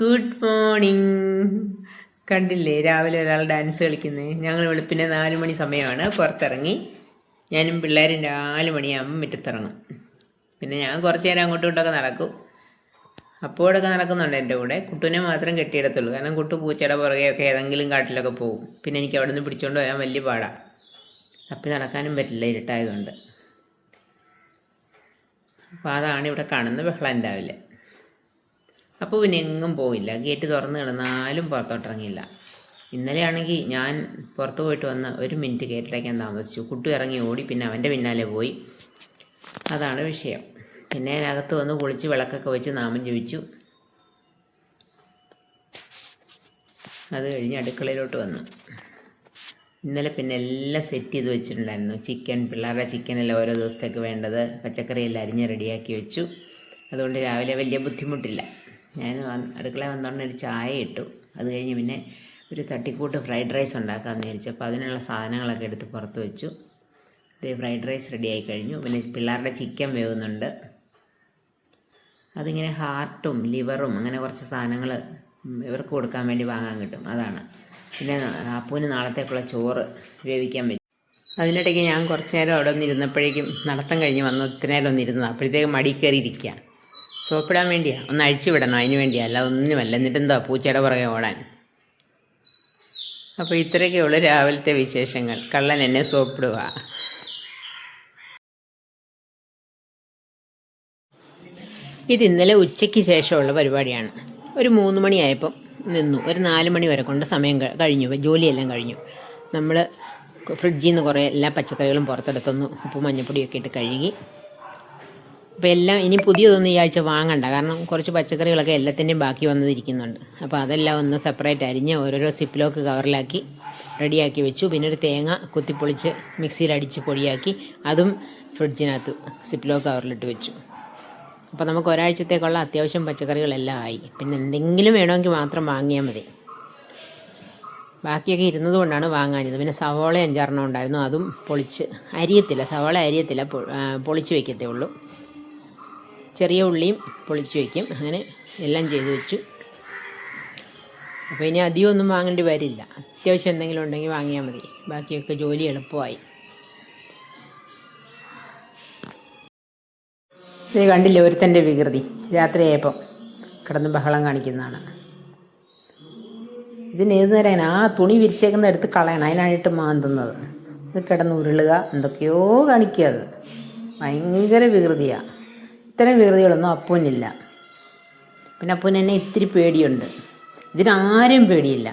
Good morning കണ്ടില്ലേ രാവിലെ ഒരാൾ ഡാൻസ് കളിക്കുന്നത് ഞങ്ങൾ വെളുപ്പിന്റെ നാല് മണി സമയമാണ്. പുറത്തിറങ്ങി. ഞാനും പിള്ളേരും നാല് മണിയാകുമ്പോൾ മുറ്റത്തിറങ്ങും. പിന്നെ ഞാൻ കുറച്ച് നേരം അങ്ങോട്ടും ഇങ്ങോട്ടൊക്കെ നടക്കും. അപ്പോഴൊക്കെ നടക്കുന്നുണ്ട് എന്റെ കൂടെ. കുട്ടുവിനെ മാത്രം കെട്ടിയിടത്തുള്ളൂ. കാരണം കുട്ടു പൂച്ചയുടെ പുറകെയൊക്കെ ഏതെങ്കിലും കാട്ടിലൊക്കെ പോകും. പിന്നെ എനിക്ക് അവിടെ നിന്ന് പിടിച്ചുകൊണ്ട് വരാൻ വലിയ പാടാണ് അപ്പം നടക്കാനും പറ്റില്ല. ഇരുട്ടായതുകൊണ്ട്. അപ്പോൾ അതാണ് ഇവിടെ കാണുന്ന ബഹളം രാവിലെ. അപ്പോൾ പിന്നെ എങ്ങും പോയില്ല ഗേറ്റ് തുറന്ന് കിടന്നാലും പുറത്തോട്ടിറങ്ങിയില്ല. ഇന്നലെയാണെങ്കിൽ ഞാൻ പുറത്ത് പോയിട്ട് വന്ന് ഒരു മിനിറ്റ് ഗേറ്റിലേക്ക് ഞാൻ താമസിച്ചു. കുട്ടി ഇറങ്ങി ഓടി പിന്നെ അവന്റെ പിന്നാലെ പോയി. അതാണ് വിഷയം. പിന്നെ അതിനകത്ത് വന്ന് കുളിച്ച് വിളക്കൊക്കെ വെച്ച് നാമം ജപിച്ചു. അത് കഴിഞ്ഞ് അടുക്കളയിലോട്ട് വന്നു. ഇന്നലെ പിന്നെ എല്ലാം സെറ്റ് ചെയ്ത് വെച്ചിട്ടുണ്ടായിരുന്നു. ചിക്കൻ പിള്ളേരുടെ ചിക്കനെല്ലാം ഓരോ ദിവസത്തേക്ക് വേണ്ടത്. പച്ചക്കറിയെല്ലാം അരിഞ്ഞ് റെഡിയാക്കി വെച്ചു. അതുകൊണ്ട് രാവിലെ വലിയ ബുദ്ധിമുട്ടില്ല. ഞാൻ അടുക്കള വന്നോണ്ട് ഒരു ചായ ഇട്ടു. അത് കഴിഞ്ഞ് പിന്നെ ഒരു തട്ടിക്കൂട്ട് ഫ്രൈഡ് റൈസ് ഉണ്ടാക്കാമെന്ന് വിചാരിച്ചു. അപ്പോൾ അതിനുള്ള സാധനങ്ങളൊക്കെ എടുത്ത് പുറത്ത് വെച്ചു. ഇത് ഫ്രൈഡ് റൈസ് റെഡിയായി കഴിഞ്ഞു. പിന്നെ പിള്ളേരുടെ ചിക്കൻ വേവുന്നുണ്ട്. അതിങ്ങനെ ഹാർട്ടും ലിവറും അങ്ങനെ കുറച്ച് സാധനങ്ങൾ ഇവർക്ക് കൊടുക്കാൻ വേണ്ടി വാങ്ങാൻ കിട്ടും. അതാണ്. പിന്നെ അപ്പൂന് നാളത്തേക്കുള്ള ചോറ് വേവിക്കാൻ പറ്റും അതിനിടയ്ക്ക് ഞാൻ കുറച്ച് നേരം അവിടെ ഒന്ന് ഇരുന്നപ്പോഴേക്കും നടത്തം കഴിഞ്ഞ് വന്ന്. ഒത്തിരി നേരം ഒന്ന് ഇരുന്നത്. അപ്പോഴത്തേക്ക് മടി സോപ്പിടാൻ വേണ്ടിയാ? ഒന്ന് അഴിച്ചു വിടണം അതിന് വേണ്ടിയാ. അല്ല ഒന്നുമല്ല എന്നിട്ട് എന്താ പൂച്ചയുടെ പുറകെ ഓടാൻ? അപ്പോൾ ഇത്രയൊക്കെയുള്ള രാവിലത്തെ വിശേഷങ്ങൾ. കള്ളൻ എന്നെ സോപ്പിടുക. ഇത് ഇന്നലെ ഉച്ചയ്ക്ക് ശേഷമുള്ള പരിപാടിയാണ്. ഒരു മൂന്ന് മണിയായപ്പം നിന്നു. ഒരു നാല് മണി വരെ കൊണ്ട് സമയം കഴിഞ്ഞു. ജോലിയെല്ലാം കഴിഞ്ഞു. നമ്മൾ ഫ്രിഡ്ജിൽ നിന്ന് കുറേ എല്ലാ പച്ചക്കറികളും പുറത്തെടുത്തുനിന്ന് ഉപ്പും മഞ്ഞപ്പൊടിയൊക്കെ ഇട്ട് കഴുകി. അപ്പോൾ എല്ലാം ഇനി പുതിയതൊന്നും ഈ ആഴ്ച വാങ്ങണ്ട. കാരണം കുറച്ച് പച്ചക്കറികളൊക്കെ എല്ലാത്തിന്റെയും ബാക്കി വന്നതിരിക്കുന്നുണ്ട് അപ്പോൾ അതെല്ലാം ഒന്ന് സെപ്പറേറ്റ് അരിഞ്ഞ് ഓരോരോ സിപ്പിലോക്ക് കവറിലാക്കി റെഡിയാക്കി വെച്ചു. പിന്നെ ഒരു തേങ്ങ കുത്തിപ്പൊളിച്ച് മിക്സിയിൽ അടിച്ച് പൊടിയാക്കി അതും ഫ്രിഡ്ജിനകത്ത് സിപ്പിലോക്ക് കവറിലിട്ട് വെച്ചു. അപ്പോൾ നമുക്ക് ഒരാഴ്ചത്തേക്കുള്ള അത്യാവശ്യം പച്ചക്കറികളെല്ലാം ആയി. പിന്നെ എന്തെങ്കിലും വേണമെങ്കിൽ മാത്രം വാങ്ങിയാൽ മതി. ബാക്കിയൊക്കെ ഇരുന്നത് കൊണ്ടാണ് വാങ്ങാഞ്ഞത്. പിന്നെ സവോള അഞ്ചാറെണ്ണം ഉണ്ടായിരുന്നു. അതും പൊളിച്ച് അരിയത്തില്ല. സവോള അരിയത്തില്ല. പൊളിച്ച് വയ്ക്കത്തേ ഉള്ളൂ. ചെറിയ ഉള്ളിയും പൊളിച്ച് വയ്ക്കും. അങ്ങനെ എല്ലാം ചെയ്തു വെച്ചു. അപ്പോൾ ഇനി അധികം ഒന്നും വാങ്ങേണ്ടി വരില്ല. അത്യാവശ്യം എന്തെങ്കിലും ഉണ്ടെങ്കിൽ വാങ്ങിയാൽ മതി. ബാക്കിയൊക്കെ ജോലി എളുപ്പമായി. ഇത് കണ്ടില്ല ഒരുത്തന്റെ വികൃതി? രാത്രിയായപ്പം കിടന്ന് ബഹളം കാണിക്കുന്നതാണ്. ഇതിന് ഏത് നേരം ആ തുണി വിരിച്ചേക്കുന്ന എടുത്ത് കളയണം. അതിനായിട്ട് മാന്തുന്നത്. ഇത് കിടന്ന് ഉരുളുക എന്തൊക്കെയോ കാണിക്കുക അത്. ഭയങ്കര വികൃതിയാണ് ഇത്തരം വികൃതികളൊന്നും അപ്പൂനില്ല പിന്നെ അപ്പൂന് എന്നെ ഇത്തിരി പേടിയുണ്ട്. ഇതിനാരും പേടിയില്ല.